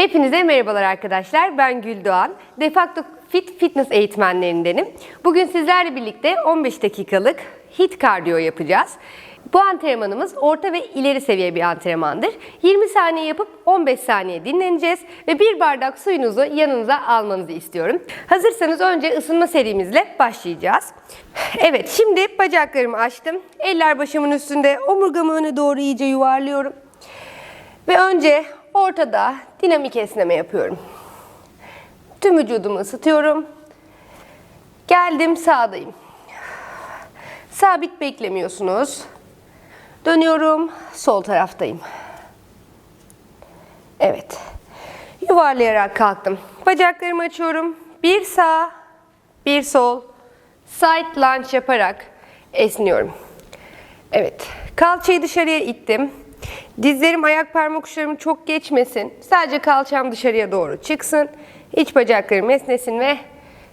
Hepinize merhabalar arkadaşlar. Ben Güldoğan. Defakto Fit Fitness eğitmenlerindenim. Bugün sizlerle birlikte 15 dakikalık HIIT kardiyo yapacağız. Bu antrenmanımız orta ve ileri seviye bir antrenmandır. 20 saniye yapıp 15 saniye dinleneceğiz ve bir bardak suyunuzu yanınıza almanızı istiyorum. Hazırsanız önce ısınma serimizle başlayacağız. Evet, şimdi bacaklarımı açtım. Eller başımın üstünde, omurgamı öne doğru iyice yuvarlıyorum. Ve önce ortada dinamik esneme yapıyorum. Tüm vücudumu ısıtıyorum. Geldim sağdayım. Sabit beklemiyorsunuz. Dönüyorum, sol taraftayım. Evet. Yuvarlayarak kalktım. Bacaklarımı açıyorum. Bir sağ, bir sol. Side lunge yaparak esniyorum. Evet. Kalçayı dışarıya ittim. Dizlerim ayak parmak uçlarım çok geçmesin. Sadece kalçam dışarıya doğru çıksın. İç bacaklarım esnesin ve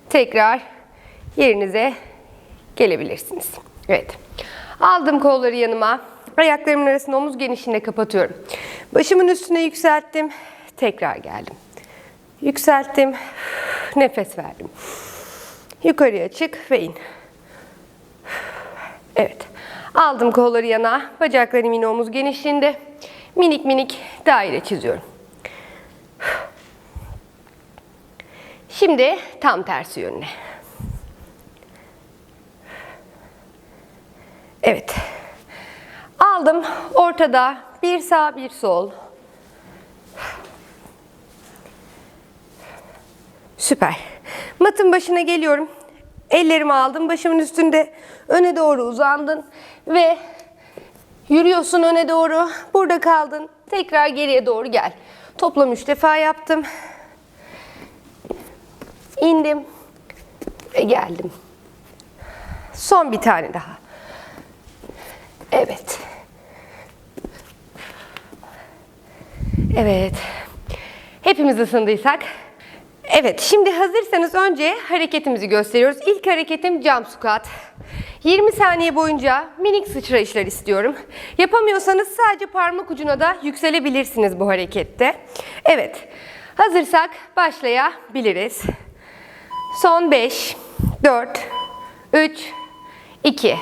tekrar yerinize gelebilirsiniz. Evet. Aldım kolları yanıma. Ayaklarımın arasını omuz genişliğinde kapatıyorum. Başımın üstüne yükselttim. Tekrar geldim. Yükselttim. Nefes verdim. Yukarıya çık ve in. Evet. Aldım kolları yana. Bacaklarım yine omuz genişliğinde. Minik minik daire çiziyorum. Şimdi tam tersi yönüne. Evet. Aldım ortada bir sağ bir sol. Süper. Matın başına geliyorum. Ellerimi aldım başımın üstünde öne doğru uzandın ve yürüyorsun öne doğru. Burada kaldın. Tekrar geriye doğru gel. Toplam üç defa yaptım. İndim ve geldim. Son bir tane daha. Evet. Evet. Hepimiz ısındıysak. Evet, şimdi hazırsanız önce hareketimizi gösteriyoruz. İlk hareketim jump squat. 20 saniye boyunca minik sıçrayışlar istiyorum. Yapamıyorsanız sadece parmak ucuna da yükselebilirsiniz bu harekette. Evet, hazırsak başlayabiliriz. Son 5, 4, 3, 2,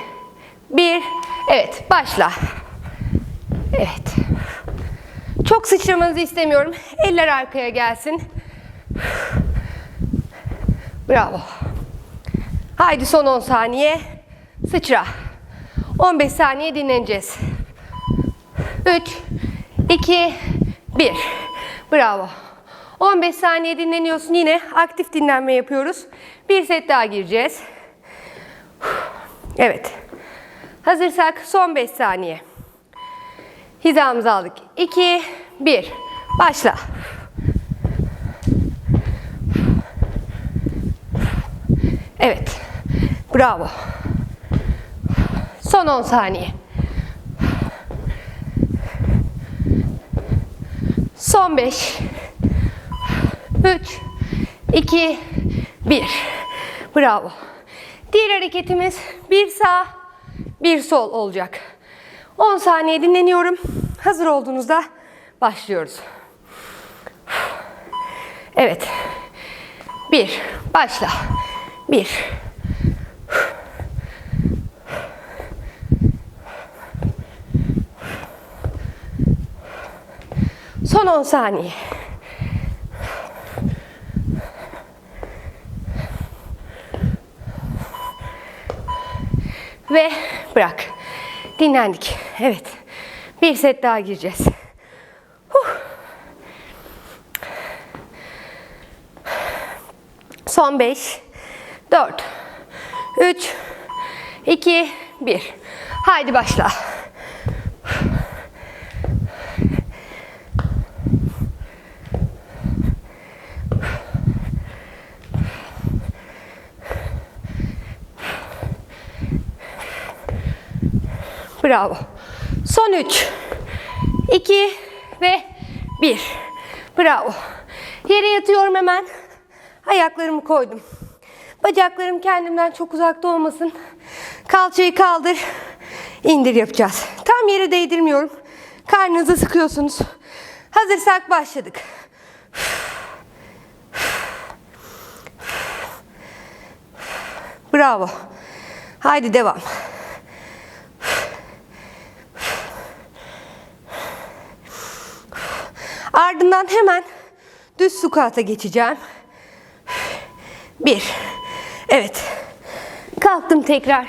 1. Evet, başla. Evet. Çok sıçramanızı istemiyorum. Eller arkaya gelsin. Bravo. Haydi son 10 saniye. Sıçra. 15 saniye dinleneceğiz. 3, 2, 1. Bravo. 15 saniye dinleniyorsun. Yine aktif dinlenme yapıyoruz. Bir set daha gireceğiz. Evet. Hazırsak son 5 saniye. Hizamızı aldık. 2, 1. Başla. Evet. Bravo. Son 10 saniye. Son 5. 3 2 1. Bravo. Diğer hareketimiz bir sağ, bir sol olacak. 10 saniye dinleniyorum. Hazır olduğunuzda başlıyoruz. Evet. 1. Başla. 1. Son 10 saniye. Ve bırak. Dinlendik. Evet. Bir set daha gireceğiz. Huh. Son 5, 4, 3, 2, 1. Haydi başla. Bravo. Son 3, 2 ve 1. Bravo. Yere yatıyorum hemen. Ayaklarımı koydum. Bacaklarım kendimden çok uzakta olmasın. Kalçayı kaldır, indir yapacağız. Tam yere değdirmiyorum. Karnınızı sıkıyorsunuz. Hazırsak başladık. Bravo. Haydi devam. Ardından hemen düz sukata geçeceğim. Bir. Evet. Kalktım tekrar.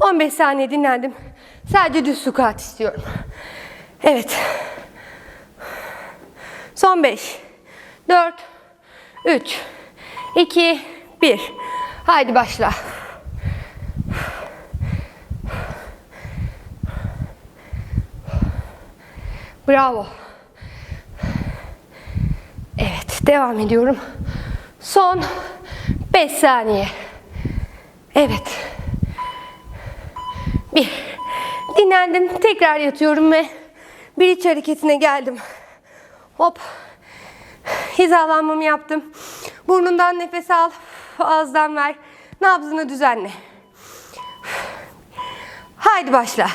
15 saniye dinlendim. Sadece düz squat istiyorum. Evet. Son 5. 4. 3. 2. 1. Haydi başla. Bravo. Evet, devam ediyorum. Son 5 saniye. Evet. Bir. Dinlendim. Tekrar yatıyorum ve bir iç hareketine geldim. Hop. Hizalanmamı yaptım. Burnundan nefes al. Ağızdan ver. Nabzını düzenle. Haydi başla.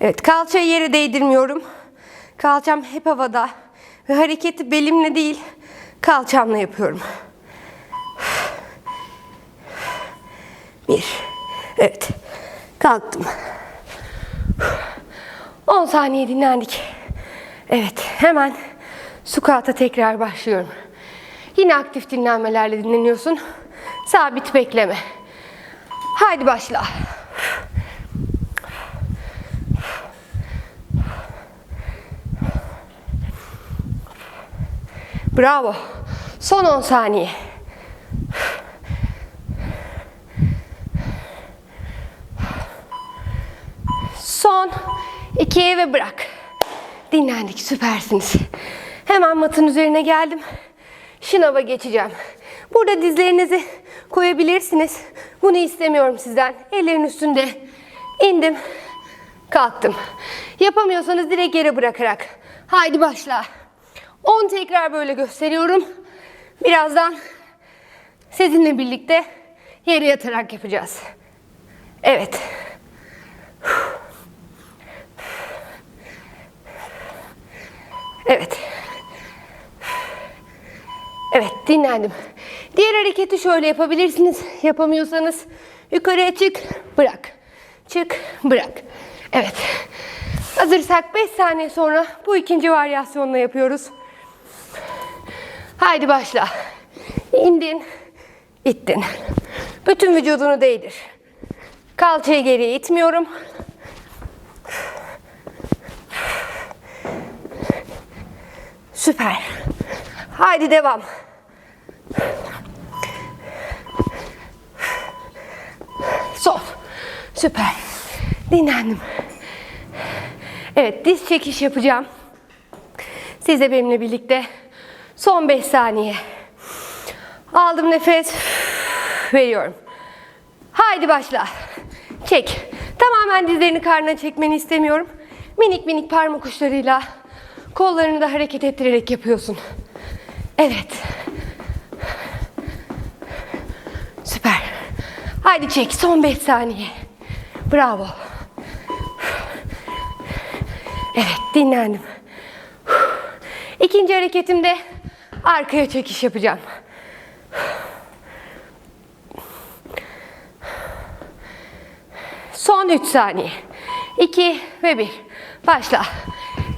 Evet, kalçayı yere değdirmiyorum. Kalçam hep havada. Ve hareketi belimle değil, kalçamla yapıyorum. Bir. Evet. Kalktım. 10 saniye dinlendik. Evet, hemen squat'a tekrar başlıyorum. Yine aktif dinlenmelerle dinleniyorsun. Sabit bekleme. Haydi başla. Bravo. Son 10 saniye. Son 2 ve bırak. Dinlendik, süpersiniz. Hemen matın üzerine geldim. Şınava geçeceğim. Burada dizlerinizi koyabilirsiniz. Bunu istemiyorum sizden. Ellerin üstünde. indim. Kalktım. Yapamıyorsanız direkt yere bırakarak. Haydi başla. 10 tekrar böyle gösteriyorum. Birazdan sizinle birlikte yere yatarak yapacağız. Evet. Evet. Evet dinlendim. Diğer hareketi şöyle yapabilirsiniz. Yapamıyorsanız yukarıya çık, bırak. Çık, bırak. Evet. Hazırsak 5 saniye sonra bu ikinci varyasyonla yapıyoruz. Haydi başla. İndin, ittin. Bütün vücudunu değdir. Kalçayı geriye itmiyorum. Süper. Haydi devam. Sol. Süper. Dinlendim. Evet diz çekiş yapacağım. Siz de benimle birlikte. Son 5 saniye. Aldım nefes. Veriyorum. Haydi başla. Çek. Tamamen dizlerini karnına çekmeni istemiyorum. Minik minik parmak uçlarıyla kollarını da hareket ettirerek yapıyorsun. Evet. Süper. Haydi çek. Son 5 saniye. Bravo. Evet dinlendim. İkinci hareketimde arkaya çekiş yapacağım. Son 3 saniye. 2 ve 1. Başla.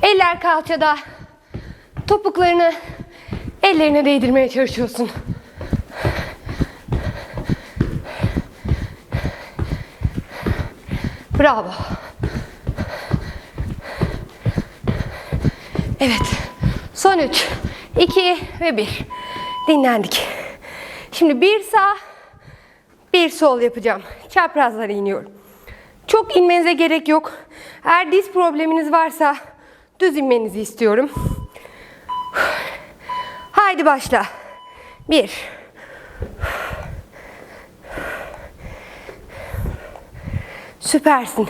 Eller kalçada. Topuklarını ellerine değdirmeye çalışıyorsun. Bravo. Evet. Son 3, 2 ve 1. Dinlendik. Şimdi bir sağ, bir sol yapacağım. Çaprazlara iniyorum. Çok inmenize gerek yok. Eğer diz probleminiz varsa düz inmenizi istiyorum. Haydi başla. Bir. Süpersin.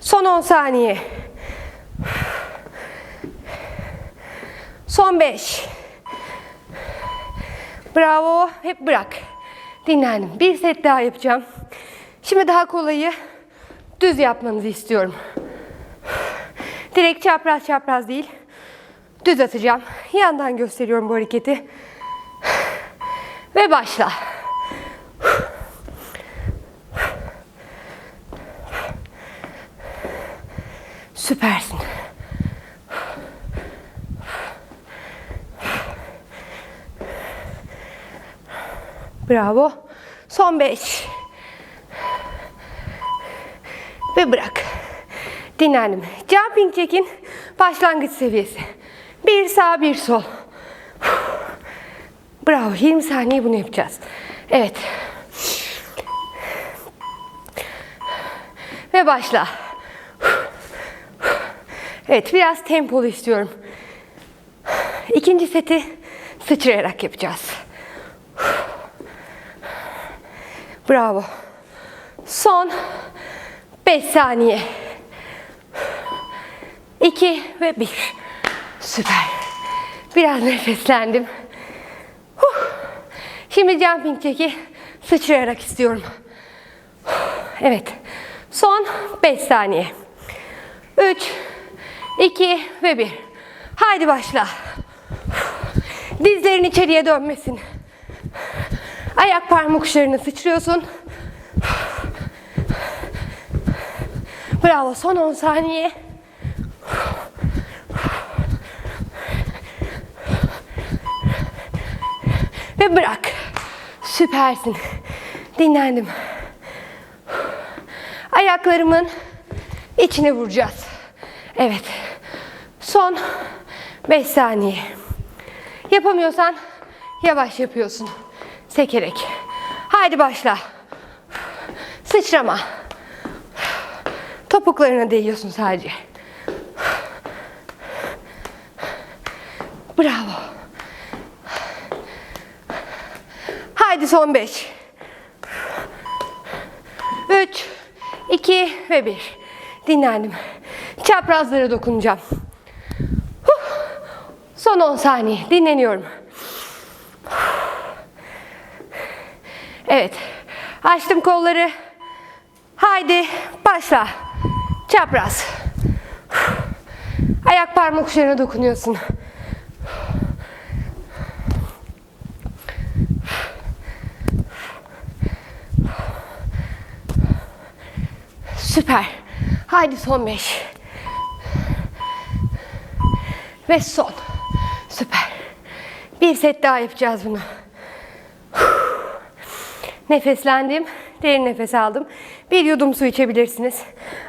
Son 10 saniye. Son 5. Bravo. Hep bırak. Dinlendim. Bir set daha yapacağım. Şimdi daha kolayı düz yapmanızı istiyorum. Direkt çapraz çapraz değil. Düz atacağım. Yandan gösteriyorum bu hareketi. Ve başla. Süpersin. Bravo. Son beş. Ve bırak. Dinlendim. Jumping jack'in başlangıç seviyesi. Bir sağ bir sol. Bravo. 20 saniye bunu yapacağız. Evet. Ve başla. Evet biraz tempolu istiyorum. İkinci seti sıçrayarak yapacağız. Bravo. Son 5 saniye. 2 ve 1. Süper. Biraz nefeslendim. Huh. Şimdi jumping jack'i sıçrayarak istiyorum. Evet. Son 5 saniye. 3, 2 ve 1. Haydi başla. Dizlerin içeriye dönmesin. Ayak parmak uçlarını sıçrıyorsun. Bravo. Son 10 saniye. Ve bırak. Süpersin. Dinlendim. Ayaklarımın içine vuracağız. Evet. Son 5 saniye. Yapamıyorsan yavaş yapıyorsun. Sekerek. Haydi başla. Sıçrama. Topuklarına değiyorsun sadece. Bravo. Haydi son 5. 3, 2 ve 1. Dinlendim. Çaprazlara dokunacağım. Son 10 saniye. Dinleniyorum. Evet. Açtım kolları. Haydi başla. Çapraz. Ayak parmak uçlarına dokunuyorsun. Süper. Haydi son beş. Ve son. Süper. Bir set daha yapacağız bunu. Nefeslendim. Derin nefes aldım. Bir yudum su içebilirsiniz.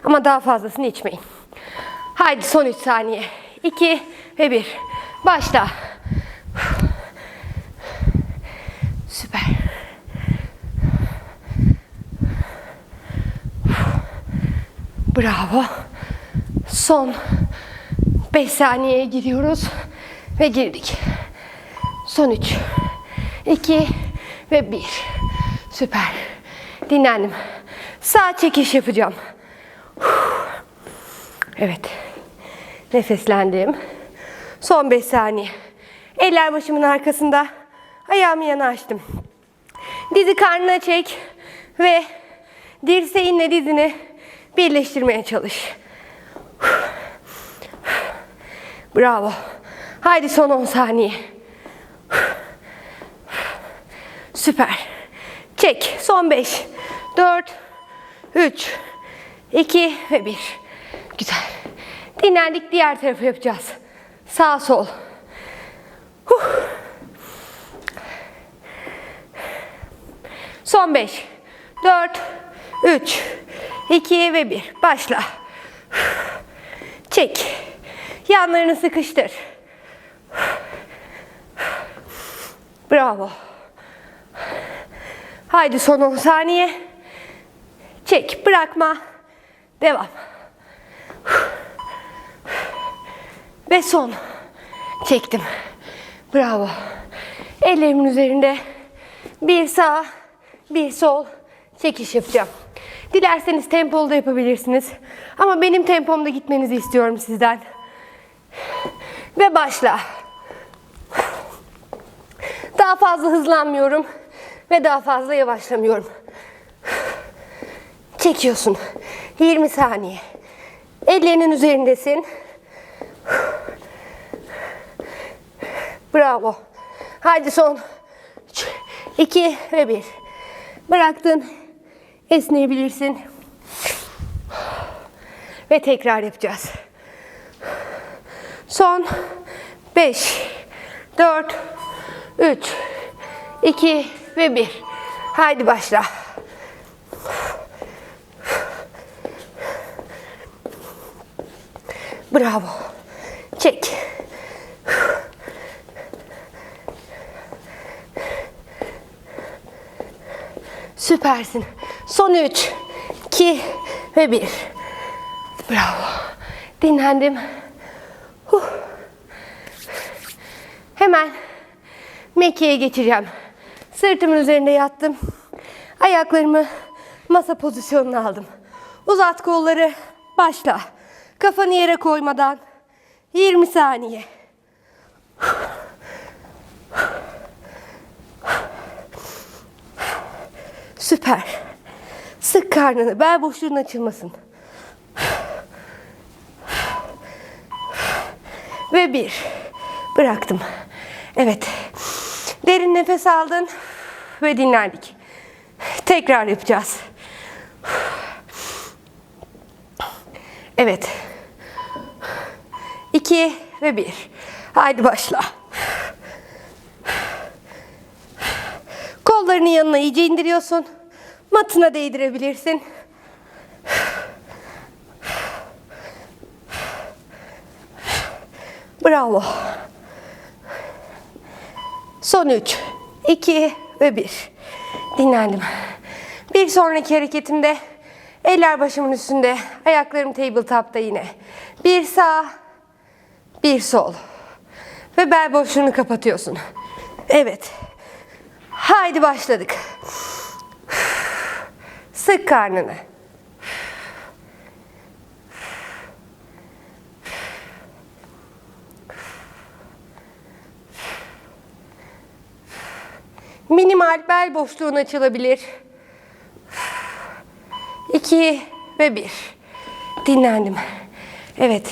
Ama daha fazlasını içmeyin. Haydi son 3 saniye. 2 ve 1. Başla. Süper. Bravo. Son 5 saniyeye giriyoruz ve girdik. Son 3, 2 ve 1. Süper. Dinlendim. Sağ çekiş yapacağım. Evet. Nefeslendim. Son 5 saniye. Eller başımın arkasında. Ayağımı yana açtım. Dizi karnına çek ve dirseğinle dizini birleştirmeye çalış. Bravo. Haydi son 10 saniye. Süper. Çek. Son 5, 4, 3, 2 ve 1. Güzel. Dinlendik. Diğer tarafı yapacağız. Sağ sol. Huh. Son 5, 4, 3, 2 ve 1. Başla. Çek. Yanlarını sıkıştır. Bravo. Haydi son 10 saniye. Çek, bırakma. Devam. Ve son. Çektim. Bravo. Ellerimin üzerinde bir sağ, bir sol çekiş yapacağım. Dilerseniz tempolu da yapabilirsiniz. Ama benim tempomda gitmenizi istiyorum sizden. Ve başla. Daha fazla hızlanmıyorum ve daha fazla yavaşlamıyorum. Çekiyorsun. 20 saniye. Ellerinin üzerindesin. Bravo. Haydi son. 2 ve 1. Bıraktın. Esneyebilirsin. Ve tekrar yapacağız. Son 5 4 3 2 ve 1. Haydi başla. Bravo. Çek. Süpersin. Son 3, 2 ve 1. Bravo. Dinlendim. Huh. Hemen mekiğe geçeceğim. Sırtımın üzerinde yattım. Ayaklarımı masa pozisyonuna aldım. Uzat kolları. Başla. Kafanı yere koymadan 20 saniye. Süper. Sık karnını, bel boşluğun açılmasın. Ve bir. Bıraktım. Evet. Derin nefes aldın ve dinlendik. Tekrar yapacağız. Evet. İki ve bir. Haydi başla. Kollarını yanına iyice indiriyorsun. Matına değdirebilirsin. Bravo. Son 3, 2 ve 1. Dinlendim. Bir sonraki hareketimde eller başımın üstünde, ayaklarım tabletop'ta yine. Bir sağ, bir sol. Ve bel boşluğunu kapatıyorsun. Evet. Haydi başladık. Sık karnını. Minimal bel boşluğun açılabilir. 2 ve 1. Dinlendim. Evet.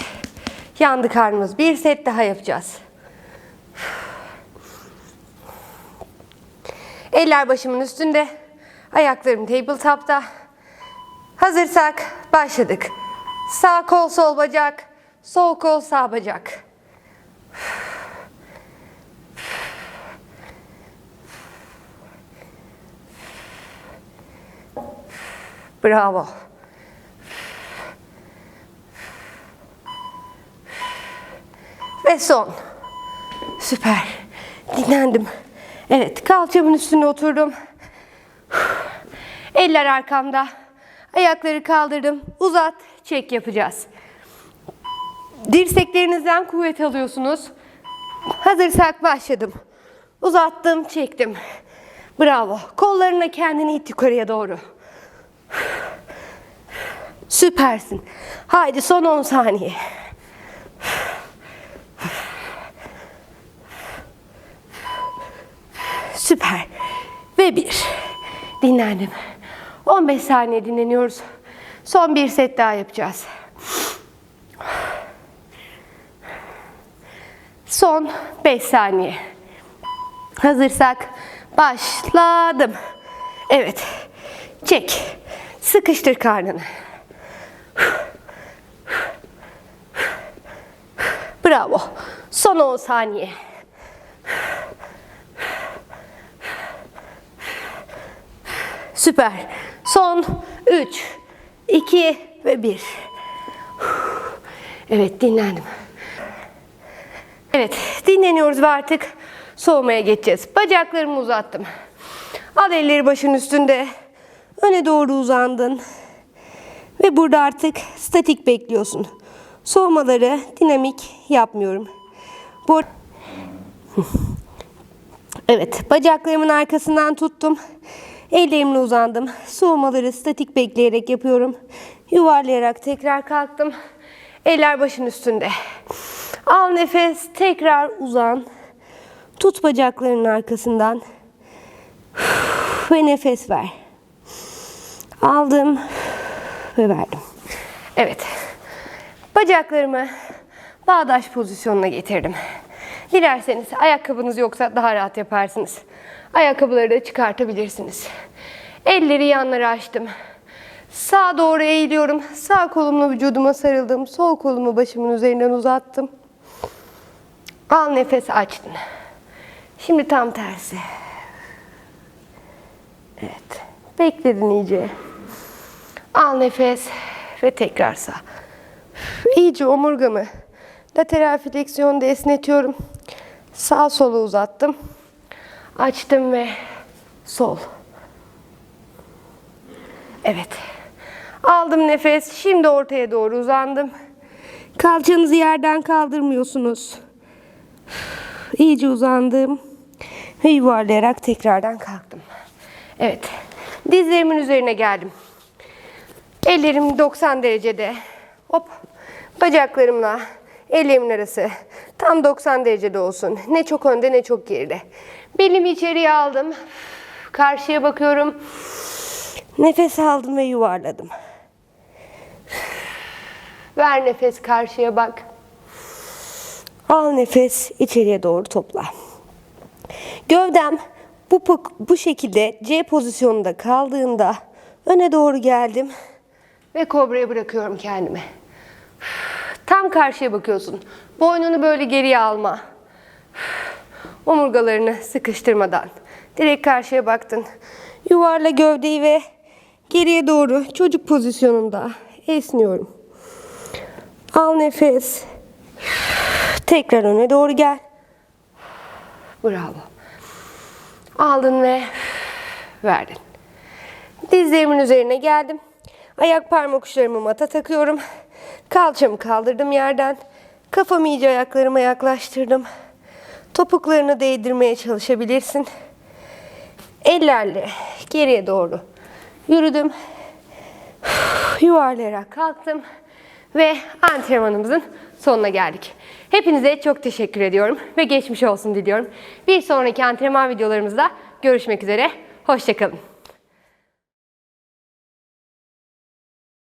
Yandı karnımız. Bir set daha yapacağız. Eller başımın üstünde. Ayaklarım tabletop'ta. Hazırsak başladık. Sağ kol sol bacak. Sol kol sağ bacak. Bravo. Ve son. Süper. Dinlendim. Evet, kalçamın üstüne oturdum. Eller arkamda. Ayakları kaldırdım. Uzat, çek yapacağız. Dirseklerinizden kuvvet alıyorsunuz. Hazırsak başladım. Uzattım, çektim. Bravo. Kollarına kendini it yukarıya doğru. Süpersin. Haydi son 10 saniye. Süper. Ve bir. Dinlendim. 15 saniye dinleniyoruz. Son bir set daha yapacağız. Son 5 saniye. Hazırsak başladım. Evet. Çek. Sıkıştır karnını. Bravo. Son 10 saniye. Süper. Son 3, 2 ve 1. Evet dinlendim. Evet dinleniyoruz ve artık soğumaya geçeceğiz. Bacaklarımı uzattım. Al elleri başın üstünde. Öne doğru uzandın. Ve burada artık statik bekliyorsun. Soğumaları dinamik yapmıyorum. Bu Evet, bacaklarımın arkasından tuttum. Ellerimle uzandım. Soğumaları statik bekleyerek yapıyorum. Yuvarlayarak tekrar kalktım. Eller başın üstünde. Al nefes, tekrar uzan. Tut bacaklarının arkasından. Ve nefes ver. Aldım ve verdim. Evet. Bacaklarımı bağdaş pozisyonuna getirdim. Dilerseniz ayakkabınız yoksa daha rahat yaparsınız. Ayakkabıları da çıkartabilirsiniz. Elleri yanlara açtım. Sağa doğru eğiliyorum. Sağ kolumla vücuduma sarıldım. Sol kolumu başımın üzerinden uzattım. Al nefes açtın. Şimdi tam tersi. Evet. Bekledin iyice. Al nefes ve tekrar sağ. İyice omurgamı lateral fleksiyonda esnetiyorum. Sağ solu uzattım. Açtım ve sol. Evet. Aldım nefes. Şimdi ortaya doğru uzandım. Kalçanızı yerden kaldırmıyorsunuz. İyice uzandım. Ve yuvarlayarak tekrardan kalktım. Evet. Dizlerimin üzerine geldim. Ellerim 90 derecede. Hop. Bacaklarımla ellerimin arası tam 90 derecede olsun. Ne çok önde ne çok geride. Belimi içeriye aldım. Karşıya bakıyorum. Nefes aldım ve yuvarladım. Ver nefes karşıya bak. Al nefes içeriye doğru topla. Gövdem bu bu şekilde C pozisyonunda kaldığında öne doğru geldim ve kobraya bırakıyorum kendimi. Tam karşıya bakıyorsun. Boynunu böyle geriye alma. Omurgalarını sıkıştırmadan. Direkt karşıya baktın. Yuvarla gövdeyi ve geriye doğru çocuk pozisyonunda esniyorum. Al nefes. Tekrar öne doğru gel. Bravo. Aldın ve verdin. Dizlerimin üzerine geldim. Ayak parmak uçlarımı mata takıyorum. Kalçamı kaldırdım yerden. Kafamı iyice ayaklarıma yaklaştırdım. Topuklarını değdirmeye çalışabilirsin. Ellerle geriye doğru yürüdüm. Yuvarlayarak kalktım. Ve antrenmanımızın sonuna geldik. Hepinize çok teşekkür ediyorum ve geçmiş olsun diliyorum. Bir sonraki antrenman videolarımızda görüşmek üzere. Hoşçakalın.